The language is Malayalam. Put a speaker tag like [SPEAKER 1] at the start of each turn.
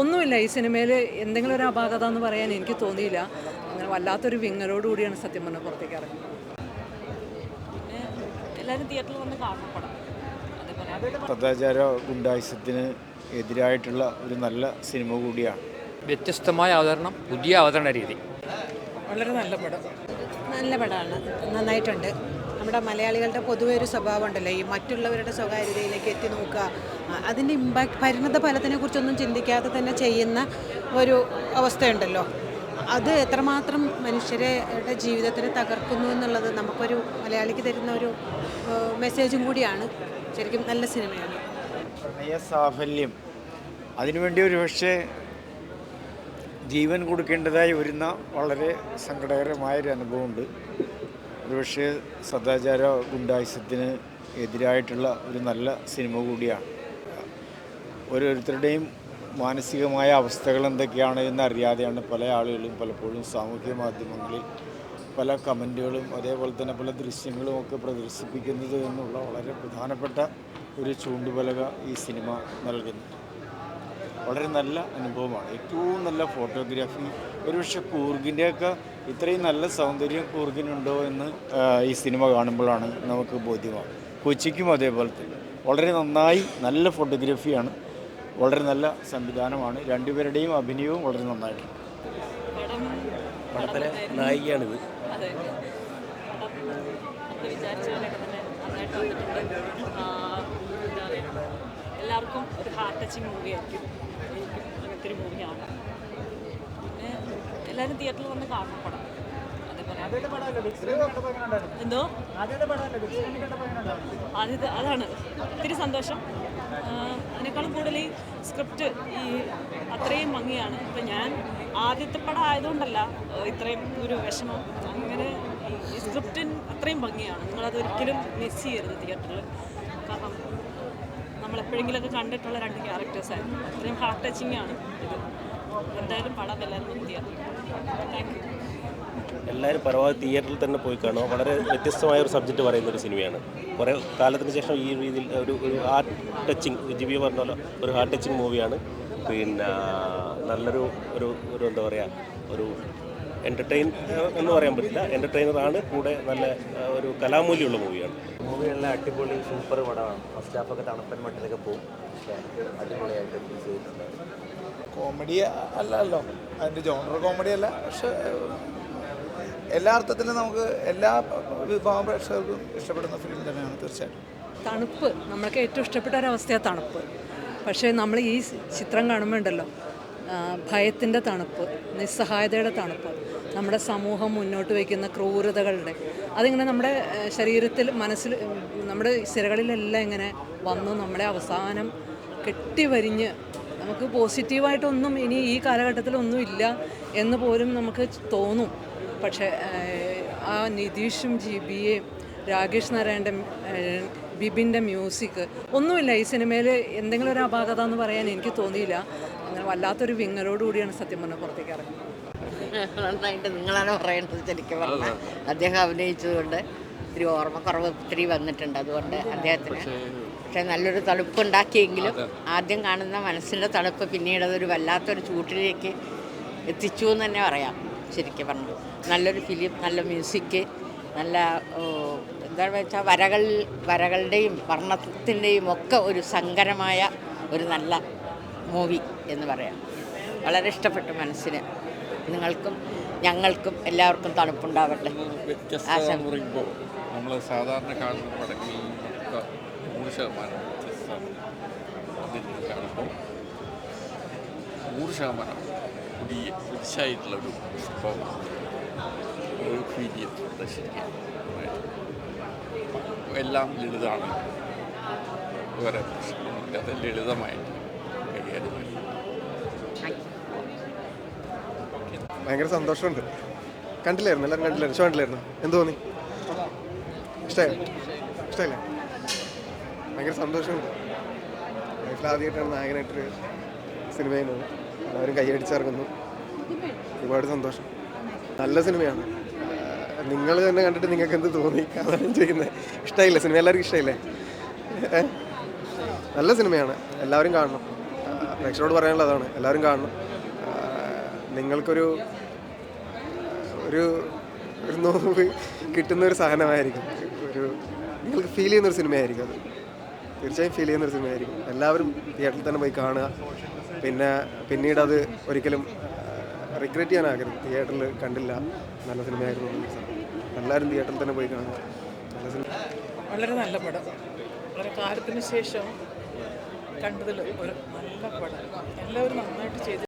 [SPEAKER 1] ഒന്നുമില്ല ഈ സിനിമയിൽ എന്തെങ്കിലും ഒരു അപാകത എന്ന് പറയാൻ എനിക്ക് തോന്നിയില്ല. അങ്ങനെ വല്ലാത്തൊരു വിങ്ങലോട് കൂടിയാണ് സത്യം പറഞ്ഞ പുറത്തേക്ക് ഇറങ്ങുന്നത്
[SPEAKER 2] എല്ലാവരും തിയേറ്ററിൽ വന്ന്
[SPEAKER 3] സദാചാര ഗുണ്ടായുസത്തിന് എതിരായിട്ടുള്ള ഒരു നല്ല സിനിമ കൂടിയാണ്.
[SPEAKER 4] വ്യത്യസ്തമായ അവതരണം പുതിയ അവതരണ രീതി.
[SPEAKER 1] വളരെ നല്ല പടം.
[SPEAKER 5] നല്ല പടമാണ്. നന്നായിട്ടുണ്ട്. നമ്മുടെ മലയാളികളുടെ പൊതുവെ ഒരു സ്വഭാവം ഉണ്ടല്ലോ ഈ മറ്റുള്ളവരുടെ സ്വകാര്യതയിലേക്ക് എത്തി നോക്കുക. അതിന്റെ ഇമ്പാക്ട് പരിണത ഫലത്തിനെ കുറിച്ചൊന്നും ചിന്തിക്കാതെ തന്നെ ചെയ്യുന്ന ഒരു അവസ്ഥയുണ്ടല്ലോ. അത് എത്രമാത്രം മനുഷ്യരുടെ ജീവിതത്തിനെ തകർക്കുന്നു എന്നുള്ളത് നമുക്കൊരു മലയാളിക്ക് തരുന്ന ഒരു മെസ്സേജും കൂടിയാണ്. ശരിക്കും നല്ല സിനിമയാണ്.
[SPEAKER 3] സാഫല്യം. അതിനുവേണ്ടി ഒരു പക്ഷേ ജീവൻ കൊടുക്കേണ്ടതായി വരുന്ന വളരെ സങ്കടകരമായൊരു അനുഭവമുണ്ട്. ഒരുപക്ഷെ സദാചാര ഗുണ്ടായുസത്തിന് എതിരായിട്ടുള്ള ഒരു നല്ല സിനിമ കൂടിയാണ്. ഓരോരുത്തരുടെയും മാനസികമായ അവസ്ഥകൾ എന്തൊക്കെയാണ് എന്നറിയാതെയാണ് പല ആളുകളും പലപ്പോഴും സാമൂഹ്യ മാധ്യമങ്ങളിൽ പല കമന്റുകളും അതേപോലെ തന്നെ പല ദൃശ്യങ്ങളും ഒക്കെ പ്രദർശിപ്പിക്കുന്നത് എന്നുള്ള വളരെ പ്രധാനപ്പെട്ട ഒരു ചൂണ്ടുപലക ഈ സിനിമ നൽകുന്നു. വളരെ നല്ല അനുഭവമാണ്. ഏറ്റവും നല്ല ഫോട്ടോഗ്രാഫി ഒരുപക്ഷെ കൂർഗിന്റെയൊക്കെ ഇത്രയും നല്ല സൗന്ദര്യം കൂർഗിനുണ്ടോ എന്ന് ഈ സിനിമ കാണുമ്പോഴാണ് നമുക്ക് ബോധ്യമാകും കൊച്ചിക്കും അതേപോലെ തന്നെ. വളരെ നന്നായി നല്ല ഫോട്ടോഗ്രാഫിയാണ് വളരെ നല്ല സംവിധാനമാണ്. രണ്ടുപേരുടെയും അഭിനയവും വളരെ നന്നായിട്ടുണ്ട്.
[SPEAKER 2] പടം
[SPEAKER 6] പടത്തിലെ നായികയാണിത്.
[SPEAKER 2] അതെ പടം നമ്മൾ വിചാരിച്ച തന്നെ നന്നായിട്ട് വന്നിട്ടുണ്ട്. ആ, എന്താ പറയുക? എല്ലാവർക്കും ഒരു ഹാർട്ട് ടച്ചിങ് മൂവി ആയിരിക്കും. എനിക്കും അങ്ങനത്തെ ഒരു മൂവിയാണ് പിന്നെ എല്ലാവരും തിയേറ്ററിൽ വന്ന് കാണണം പടം. എന്തോ? ആദ്യത്തെ അതാണ്. ഒത്തിരി സന്തോഷം. അതിനേക്കാളും കൂടുതൽ ഈ സ്ക്രിപ്റ്റ് ഈ അത്രയും ഭംഗിയാണ്. ഇപ്പം ഞാൻ ആദ്യത്തെ പടം ആയതുകൊണ്ടല്ല ഇത്രയും ഒരു വിഷമം. അങ്ങനെ ഈ സ്ക്രിപ്റ്റിൻ അത്രയും ഭംഗിയാണ്. നിങ്ങളത് ഒരിക്കലും മിസ് ചെയ്യരുത് തിയേറ്ററിൽ കാരണം നമ്മൾ എപ്പോഴെങ്കിലുമൊക്കെ കണ്ടിട്ടുള്ള രണ്ട് ക്യാരക്ടേഴ്സായിരുന്നു അത്രയും ഹാർട്ട് ടച്ചിങ് ആണ് ഇത്. എന്തായാലും പടം എല്ലാവരും തിയേറ്ററിൽ താങ്ക് യു
[SPEAKER 6] എല്ലാവരും പരമാവധി തിയേറ്ററിൽ തന്നെ പോയി കാണുക. വളരെ വ്യത്യസ്തമായ ഒരു സബ്ജക്റ്റ് പറയുന്ന ഒരു സിനിമയാണ് കുറേ കാലത്തിന് ശേഷം ഈ രീതിയിൽ ഒരു ഒരു ഹാർട്ട് ടച്ചിങ് ജിബി പറഞ്ഞ പോലെ ഒരു ഹാർട്ട് ടച്ചിങ് മൂവിയാണ് പിന്നെ നല്ലൊരു ഒരു ഒരു എന്താ പറയുക ഒരു എന്റർടൈൻ എന്ന് പറയാൻ പറ്റില്ല. എന്റർടൈനറാണ് കൂടെ നല്ല ഒരു കലാമൂല്യമുള്ള മൂവിയാണ്.
[SPEAKER 7] മൂവി നല്ല അടിപൊളി സൂപ്പർ പടമാണ്. ഫസ്റ്റ് ഹാഫൊക്കെ തണുപ്പൻ മട്ടിലൊക്കെ പോകും അടിപൊളിയായിട്ട് ഫീൽ ചെയ്തിട്ടുണ്ട്.
[SPEAKER 8] കോമഡി അല്ലല്ലോ. അതിന്റെ ജോണർ കോമഡി അല്ല. പക്ഷെ എല്ലാ അർത്ഥത്തിലും നമുക്ക് എല്ലാ വിഭാഗം പ്രേക്ഷകർക്കും ഇഷ്ടപ്പെടുന്ന ഫിലിം തന്നെയാണ് തീർച്ചയായിട്ടും.
[SPEAKER 1] തണുപ്പ്. നമ്മൾക്ക് ഏറ്റവും ഇഷ്ടപ്പെട്ട ഒരവസ്ഥയാണ് തണുപ്പ്. പക്ഷേ നമ്മൾ ഈ ചിത്രം കാണുമ്പോൾ ഉണ്ടല്ലോ ഭയത്തിന്റെ തണുപ്പ് നിസ്സഹായതയുടെ തണുപ്പ്. നമ്മുടെ സമൂഹം മുന്നോട്ട് വയ്ക്കുന്ന ക്രൂരതകളുടെ. അതിങ്ങനെ നമ്മുടെ ശരീരത്തിൽ മനസ്സിൽ നമ്മുടെ സിരകളിലെല്ലാം ഇങ്ങനെ വന്ന് നമ്മുടെ അവസാനം കെട്ടിവരിഞ്ഞ് നമുക്ക് പോസിറ്റീവായിട്ടൊന്നും ഇനി ഈ കാലഘട്ടത്തിലൊന്നും ഇല്ല എന്ന് പോലും നമുക്ക് തോന്നും. പക്ഷേ ആ നിതീഷും ജി ജിബിയെയും രാകേഷ് നാരായണന്റെ ബിബിന്റെ മ്യൂസിക് ഒന്നുമില്ല. ഈ സിനിമയിൽ എന്തെങ്കിലും ഒരു അപാകത എന്ന് പറയാൻ എനിക്ക് തോന്നിയില്ല. അങ്ങനെ വല്ലാത്തൊരു വിങ്ങലോടുകൂടിയാണ് സത്യം പറഞ്ഞാൽ പുറത്തേക്ക് ഇറങ്ങുന്നത്.
[SPEAKER 9] നന്നായിട്ട് നിങ്ങളാണ് പറയേണ്ടത് ശരിക്കും പറഞ്ഞാൽ അദ്ദേഹം അഭിനയിച്ചതുകൊണ്ട് ഇത്തിരി ഓർമ്മക്കുറവ് ഒത്തിരി വന്നിട്ടുണ്ട് അതുകൊണ്ട് അദ്ദേഹത്തിന്. പക്ഷേ നല്ലൊരു തണുപ്പ് ഉണ്ടാക്കിയെങ്കിലും ആദ്യം കാണുന്ന മനസ്സിന്റെ തണുപ്പ് പിന്നീട് അതൊരു വല്ലാത്തൊരു ചൂട്ടിലേക്ക് എത്തിച്ചു എന്ന് തന്നെ പറയാം ശരിക്കും പറഞ്ഞു. നല്ലൊരു ഫിലിം നല്ല മ്യൂസിക് നല്ല എന്താണെന്ന് വെച്ചാൽ വരകൾ വരകളുടെയും വർണത്തിന്റെയും ഒക്കെ ഒരു സങ്കരമായ ഒരു നല്ല മൂവി എന്ന് പറയാം. വളരെ ഇഷ്ടപ്പെട്ടു മനസ്സിന്. നിങ്ങൾക്കും ഞങ്ങൾക്കും എല്ലാവർക്കും തണുപ്പുണ്ടാവട്ടെ.
[SPEAKER 10] പറയുമ്പോൾ നമ്മൾ സാധാരണ കാണുന്ന പടങ്ങളിൽ നിന്നൊക്കെ നൂറ് ശതമാനം വ്യത്യസ്തമാണ് അതിൽ കാണുമ്പോൾ നൂറ് ശതമാനം പുതിയ പുതുശായിട്ടുള്ള ഒരു ഒരു ഫീൽ ചെയ്തിട്ടുണ്ട് ശരിക്കും എല്ലാം ലളിതമാണ്. വേറെ അത് ലളിതമായിട്ട് കൈകാര്യം ചെയ്യുന്നു.
[SPEAKER 11] ഭയങ്കര സന്തോഷമുണ്ട്. കണ്ടില്ലായിരുന്നു എല്ലാവരും കണ്ടില്ലായിരുന്നു. ഷോ കണ്ടില്ലായിരുന്നു എന്ത് തോന്നി? ഇഷ്ടമായി ഇഷ്ടമല്ലേ ഭയങ്കര സന്തോഷമുണ്ട്. ലൈഫിൽ ആദ്യമായിട്ടാണ് നായകനായിട്ടൊരു സിനിമ ചെയ്യുന്നത്. എല്ലാവരും കൈയടിച്ചിറങ്ങുന്നു. ഒരുപാട് സന്തോഷം. നല്ല സിനിമയാണ്. നിങ്ങൾ തന്നെ കണ്ടിട്ട് നിങ്ങൾക്ക് എന്ത് തോന്നി? അതാണ് ചെയ്യുന്നത്. ഇഷ്ടമായില്ലേ സിനിമ എല്ലാവർക്കും ഇഷ്ടമായില്ലേ നല്ല സിനിമയാണ്. എല്ലാവരും കാണണം. പ്രേക്ഷകരോട് പറയാനുള്ളതാണ്. എല്ലാവരും കാണണം. നിങ്ങൾക്കൊരു ഒരു ഒരു നോവ് കിട്ടുന്ന ഒരു സഹനമായിരിക്കും ഒരു നിങ്ങൾക്ക് ഫീൽ ചെയ്യുന്ന ഒരു സിനിമയായിരിക്കും അത്. തീർച്ചയായും ഫീൽ ചെയ്യുന്ന ഒരു സിനിമയായിരിക്കും. എല്ലാവരും തിയേറ്ററിൽ തന്നെ പോയി കാണുക. പിന്നെ പിന്നീട് അത് ഒരിക്കലും റിഗ്രറ്റ് ചെയ്യാനാകരുത്. തിയേറ്ററിൽ കണ്ടില്ല. നല്ല സിനിമയായിരുന്നു. എല്ലാവരും തിയേറ്ററിൽ തന്നെ പോയി കാണുക. നല്ല സിനിമ.
[SPEAKER 12] വളരെ നല്ല പടം. വളരെ കാലത്തിന് ശേഷം കണ്ടതിൽ ഒരു നല്ല പടം. എല്ലാവരും നന്നായിട്ട് ചെയ്തു.